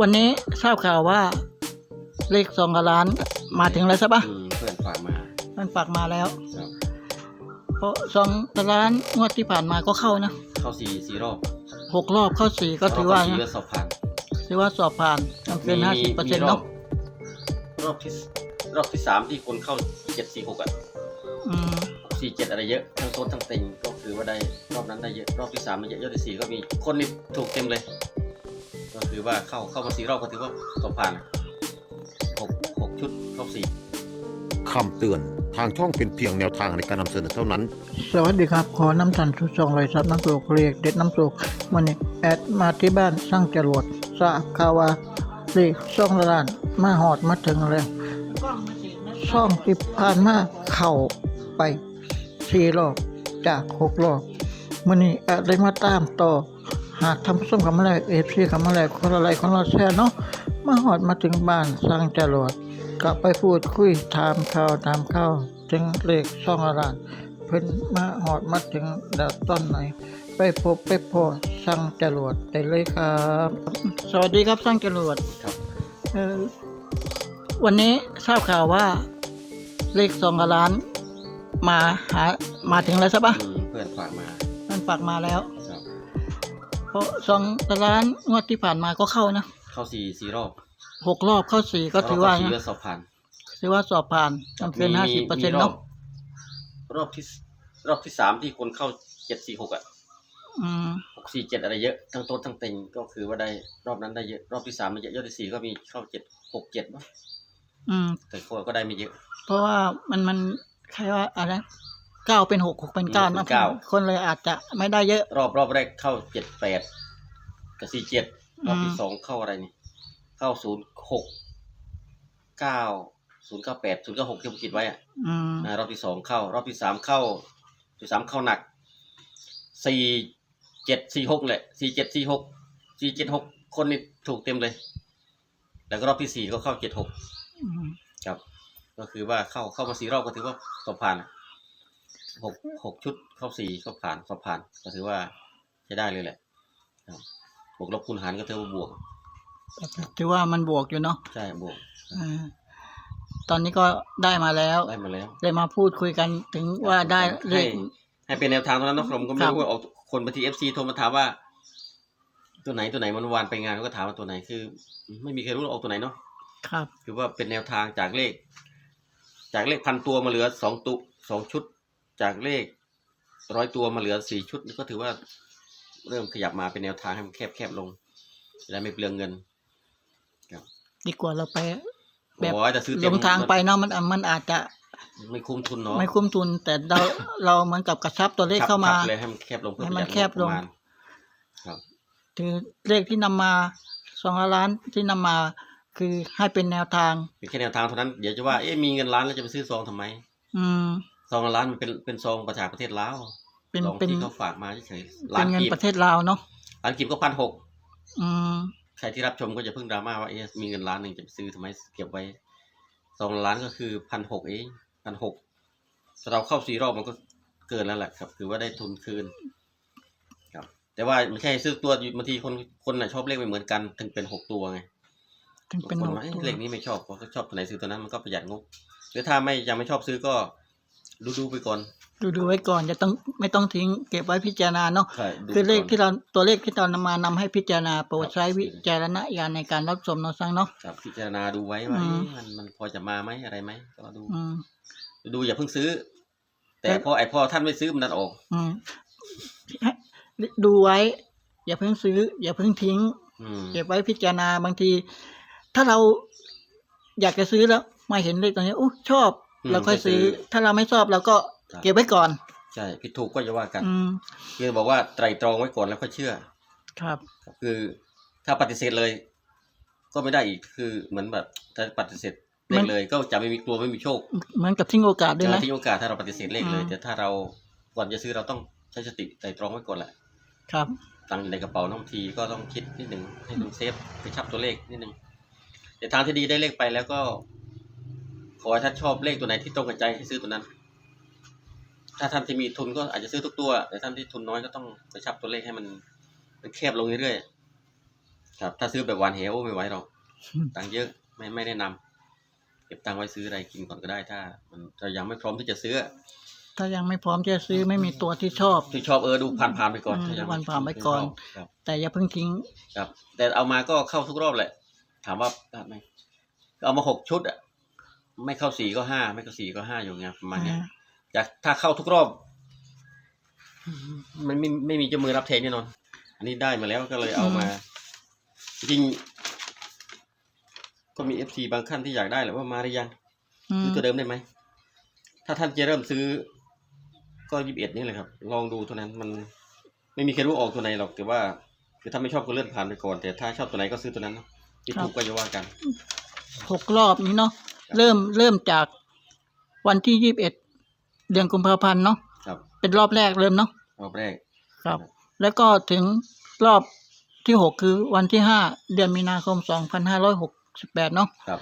วันนี้ทราบข่าวว่า เลขสองล้านมาถึงแล้วใช่ปะอืมเพื่อนฝากมามันฝากมาแล้ว ครับเพราะสองล้านงวดที่ผ่านมาก็เข้านะเข้าสี่สี่รอบหกรอบเข้าสี่ก็ถือว่าเรเข้สี่นะก็สอบผ่านถือว่าสอบผ่านมันเกินห้าสิบเปอร์เซ็นต์รอเนาะบรอบที่รอบที่สามที่คนเข้าเจ็ดสี่หกอะอืมสี่เจ็ดอะไรเยอะทั้งโซนทั้งเต็งก็คือว่าได้รอบนั้นได้เยอะรอบที่สามมันเยอะรอบที่สี่ก็มีคนนี่ถูกเต็มเลย ก็คือว่าเข้าเข้ามาสี่รอบก็ถือว่าสอบผ่านหกหกชุดเข้าสี่คำเตือนทางช่องเป็นเพียงแนวทางในการนำเสนอเท่านั้น สวัสดีครับ ขอน้ำสันสุดสองลอยซับน้ำโศกเรียกเด็ดน้ำโศกวันนี้แอดมาที่บ้านสร้างจรวดทราบข่าวว่าเลขสองล้าน มาหอดมาถึงแล้วช่องที่ผ่านมาเข้าไปสี่รอบจากหกรอบวันนี้แอดได้มาตามต่อ หากทำส้มคำแรกเอฟซีคำแรกคนอะไรคนเราแช่เนาะมาหอดมาถึงบ้านสร้างจรวดก็ไปพูดคุยถามข่าวถามข่าวถึงเลขช่องล้านเพิ่นมาหอดมาถึงดาวต้นไหน ไปพบไปพอสั่งจรวดได้เลยครับ สวัสดีครับสั่งจรวดครับเออวันนี้ทราบข่าวว่าเลขสองล้าน มาหามาถึงแล้วใช่ปะอืมเพื่อนฝากมามันฝากมาแล้วครับ เพราะสองล้านงวดที่ผ่านมาก็เข้านะเข้าสี่สี่รอบหกรอบเข้าสี่ก็ถือว่ารบที่สี่นะก็สอบผ่านถือว่าสอบผ่านมันเกินห้าสิบเปอร์เซ็นต์มีรอเนาะบรอบที่รอบที่สามที่คนเข้าเจ็ดสี่หกอะอืมหกสี่เจ็ดอะไรเยอะทั้งโต๊ะทั้งเต็งก็คือว่าได้รอบนั้นได้เยอะรอบที่สามมันเยอะยอดที่สี่ก็มีเข้าเจ็ดหกเจ็ดมั้งอืมแต่คนก็ได้ไม่เยอะ เพราะว่ามันมันใครว่าอะไร เก้าเป็นหกหกเป็นเก้าอืมเป็นะนเก้า คนเลยอาจจะไม่ได้เยอะ รอบรอบแรกเข้าเจ็ดแปดกับสี่เจ็ดรอบที่อืม สองเข้าอะไรนี่ เข้าศูนย์หกเก้าศูนย์เก้าแปดศูนย์เก้าหกที่ผมคิดไว้อะอืมอ่ารอบที่สองเข้า รอบที่สามเข้ารอบที่สามเข้าหนักสี่เจ็ดสี่หกแหละสี่เจ็ดสี่หกสี่เจ็ดหกคนนี่ถูกเต็มเลย แล้วก็รอบที่สี่ก็เข้าเจ็ดหก อืมครับ ก็คือว่าเข้าเข้ามาสี่รอบก็ถือว่าสอบผ่าน หกหกชุดเข้าสี่ก็ผ่านสอบผ่านก็ถือว่าใช้ได้เลยแหละครับบวกลบคูณหารก็ถือว่าบวกถือว่ามันบวกอยู่เนาะใช่บวกอ่าตอนนี้ก็ได้มาแล้วได้มาแล้วได้มาพูดคุยกันถึงว่าได้เลให้ขให้เป็นแนวทางเท่านั้นนะผมก็ไม่ครับรู้ว่าเอาคนบางทีเอฟซีโทรมาถามว่า ตัวไหนตัวไหนมันวานไปงานเขาก็ถามว่าตัวไหนคือ ไม่มีใครรู้ว่าเอาตัวไหนเนาะครับ คือว่าเป็นแนวทางจากเลข จากเลขพันตัวมาเหลือสองตุสองชุด จากเลขร้อยตัวมาเหลือสี่ชุดนี่ก็ถือว่าเริ่มขยับมาเป็นแนวทางให้มันแคบแคบลงจะได้ไม่เปลืองเงินดีกว่าเราไป แบบโอ้ยแต่ซื้อหลเต็มงทางไปเนาะมันมันอาจจะ ไม่คุ้มทุนเนาะไม่คุ้มทุน แต่เราเราเหมือนกับกระชับตัวเลขเข้ามาขับเลยให้มันแคบลงเพื่อให้มันประหยัดแคบลงประมาณครับถือเลขที่นำมาสองล้านที่นำมาคือให้เป็นแนวทางเป็นแค่แนวทางเท่านั้นเดี๋ยวจะว่าเอ๊ะมีเงินล้านแล้วจะไปซื้อซองทำไม อืม ซองละล้านมันเป็นเป็นซองประชาประเทศลาวเป็นซองเป็นที่เขาฝากมาเฉยๆเป็ล้านนเงินกีบประเทศลาวเนาะล้านกีบก็พันหกอืมใครที่รับชมก็จะเพิ่งดราม่าว่าเอ๊ะมีเงินล้านหนึ่งจะไปซื้อทำไมเก็บไว้ซองละล้านก็คือพันหกเองพันหกถ้าเราเข้าสี่รอบมันก็เกินแล้วแหละครับ คือว่าได้ทุนคืน ครับ แต่ว่าไม่ใช่ซื้อตัวบางทีคนคนน่ะชอบเลขไม่เหมือนกัน ถึงเป็นหกตัวไง ถึงเป็นบางหคนกว่าเอ๊ะตัวเลขนี้ไม่ชอบเพราะเขาชอบตัวไหนซื้อตัวนั้นมันก็ประหยัดงบหรือถ้าไม่ยังไม่ชอบซื้อก็ ดูดูไปก่อน ดูดูไว้ก่อนจะต้องไม่ต้องทิ้งเก็บไว้พิจารณาเนาะใช่ดูคือเลขก่นที่เราตัวเลขที่เรานำมานำให้พิจารณาโปรดครับใช้วิจารณญาณในการรับชมเนาะซังเนาะ ครับพิจารณาดูไว้ว่าอืม เอ๊ะมันมันพอจะมาไหมอะไรไหมก็ดู อืม ดูอย่าเพิ่งซื้อ แต่แต่ พอไอพอท่านไม่ซื้อมันดันออก อืมให้ดูไว้ อย่าเพิ่งซื้อ อย่าเพิ่งทิ้ง อืมเก็บไว้พิจารณาบางที ถ้าเราอยากจะซื้อแล้ว มาเห็นเลขตัวนี้อู้ชอบ เราค่อยซื้อ ถ้าเราไม่ชอบเราก็เก็บไว้ก่อน ใช่ผิดถูกก็จะว่ากันอืมคือบอกว่าไตรตรองไว้ก่อนแล้วค่อยเชื่อ ครับครับคือถ้าปฏิเสธเลย ก็ไม่ได้อีกคือเหมือนแบบถ้าปฏิเสธเลมัขนเลยก็จะไม่มีกลัวไม่มีโชคเหมือนกับทิ้งโอกาสด้วยจะนะทิ้งโอกาสถ้าเราปฏิเสธเลขเลยอืมแต่ถ้าเราก่อนจะซื้อเราต้องใช้สติไตรตรองไว้ก่อนแหละครับตังค์อยู่ในกระเป๋าน้องทีก็ต้องคิดนิดหนึ่งให้มันเซฟไปชับตัวเลขนิดหนึ่งแต่ทางที่ดีได้เลขไปแล้วก็ ขอให้ท่านชอบเลขตัวไหนที่ตรงกับใจให้ซื้อตัวนั้น ถ้าท่านที่มีทุนก็อาจจะซื้อทุกตัว แต่ท่านที่ทุนน้อยก็ต้องไปชับตัวเลขให้มันมันแคบลงเรื่อยๆครับ ถ้าซื้อแบบหวานเหวไม่ไหวหรอกอืมตังค์เยอะไม่ไม่แนะนำเก็บตังค์ไว้ซื้ออะไรกินก่อนก็ได้ ถ้า มันเรายังไม่พร้อมที่จะซื้อ ถ้ายังไม่พร้อมจะซื้อไม่มีตัวที่ชอบ ที่ชอบเออดูผ่านๆไปก่อนอืมถ้ายังดูผ่านๆไปก่อนครับแต่อย่าเพิ่งทิ้ง ครับ แต่เอามาก็เข้าทุกรอบแหละ ถามว่าพลาดไหมก็เอามาหกชุดอะ ไม่เข้าสี่ก็ห้าไม่เข้าสี่ก็ห้าอยู่เงี้ยประมาณเนี้ยจากถ้าเข้าทุกรอบ มันไม่ไม่มีเจ้ามือรับแทนแน่นอน อันนี้ได้มาแล้วก็เลยเอามา จริงๆก็มีเอฟซีบางขั้นที่อยากได้แหละว่ามาหรือยังอืมซื้อตัวเดิมได้ไหม ถ้าท่านจะเริ่มซื้อ ก็ยี่สิบเอ็ดนี่แหละครับ ลองดูเท่านั้นมัน ไม่มีใครรู้ออกตัวไหนหรอกแต่ว่าคือถ้าไม่ชอบก็เลื่อนผ่านไปก่อน แต่ถ้าชอบตัวไหนก็ซื้อตัวนั้นเนาะที่ถูกก็จะว่ากันหกรอบนี้เนาะ เริ่มเริ่มจากวันที่ยี่สิบเอ็ดเดือนกุมภาพันธ์เนาะครับเป็นรอบแรกเริ่มเนาะรอบแรก ครับ แล้วก็ถึงรอบที่หกคือวันที่ห้าเดือนมีนาคมสองพันห้าร้อยหกสิบแปดเนาะครับ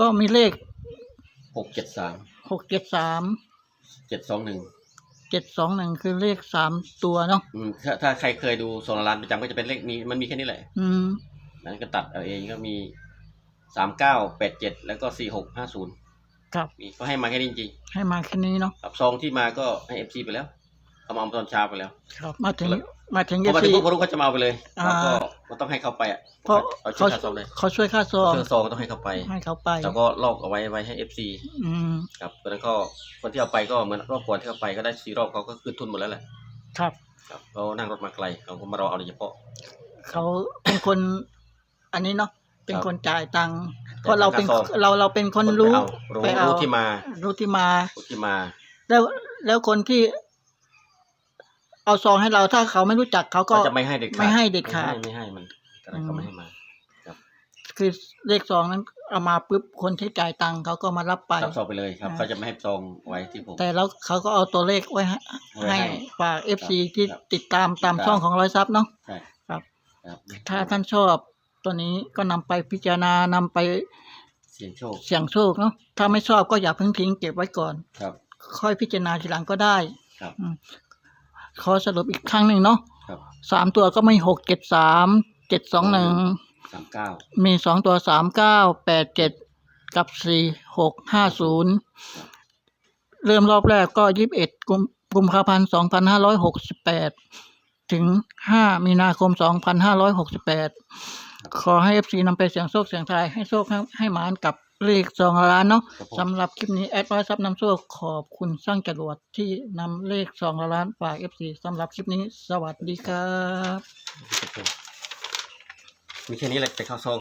ก็มีเลขหกเจ็ดสามหกเจ็ดสามเจ็ดสองหนึ่งเจ็ดสองหนึ่งคือเลขสามตัวเนาะอืมถ้าถ้าใครเคยดูโซลาร์ประจำก็จะเป็นเลขนี้มันมีแค่นี้แหละ อืมนั้นก็ตัดเอาเองก็มี สามเก้าแปดเจ็ดแล้วก็สี่หกห้าศูนย์ครับ มีก็ให้มาแค่นี้จริงให้มาแค่นี้เนาะๆครับซองที่มาก็ให้เอฟซีไปแล้วเขามาเอาตอนเช้าไปแล้ว ครับ มาถึงมาถึงพเออฟมาถึซีงพวกพวกก็จะมาเอาไปเลยอ่า แล้วก็มันต้องให้เขาไปอะเพราะเอาเขาชื่อค่าซองเลยเขาช่วยค่าซองเชื่อซองก็ต้องให้เขาไป ให้เขาไปแล้วก็ลอกเอาไว้ไว้ให้เอฟซีอืมครับเพราะฉะนั้นก็คนที่เอาไปก็เหมือนรอบก่อนที่เขาไปก็ได้สี่รอบเขาก็คืนทุนหมดแล้วแหละครับ ครับเขานั่งรถมาไกลเขาก็มารอเอาโดยเฉพาะ เขาเป็นคน อันนี้เนาะ เป็นครับคนจ่ายตังค์จ่ายเพราะเราเป็นค่าซองเราเราเป็นคนไปรู้เอารู้ไปเอา รู้ที่มารู้ที่มา รู้ที่มา แล้วแล้วคนที่ เอาซองให้เราถ้าเขาไม่รู้จักเขาก็ ก็จะไม่ให้เด็ดขาดไม่ให้เด็ดขาดไม่ให้ไม่ให้มันอะไรเขาไม่ให้มาคือเลขซองนั้นเอามาปุ๊บคนที่จ่ายตังค์เขาก็มารับไป รับซองไปเลยครับ อ่า เขาจะไม่ให้ซองไว้ที่ผม แต่แล้วเขาก็เอาตัวเลขไว้ให้ไว้ให้ให้ฝากเอฟซีครับที่ครับติดตามตามติดตามช่องของร้อยซับเนาะ ใช่ครับ ครับ ถ้าท่านชอบ ตัวนี้ก็นำไปพิจารณานำไปเสียงโชคเสี่ยงโชคเนาะถ้าไม่ชอบก็อย่าเพิ่งทิ้งเก็บไว้ก่อน ครับ ค่อยพิจารณาทีหลังก็ได้ครับ อืมขอสรุปอีกครั้งหนึ่งเนาะครับสามตัวก็มีหกเจ็ดสามเจ็ดสองหนึ่งสามเก้ามีสองตัวสามเก้าแปดเจ็ดกับสี่หกห้าศูนย์เริ่มรอบแรกก็ยี่สิบเอ็ดกุมกุมภาพันธ์สองพันห้าร้อยหกสิบแปดถึงห้ามีนาคมสองพันห้าร้อยหกสิบแปด ขอให้เอฟซีนำไปเสียงโชคเสียงทายให้โชคให้ให้หมานกับเลขสองล้านเนาะครับผม สำหรับคลิปนี้แอดไว้ซับนำโชคขอบคุณสร้างจรวดที่นำเลขสองล้านฝากเอฟซีสำหรับคลิปนี้ สวัสดีครับ มีแค่นี้แหละไปเข้าซอง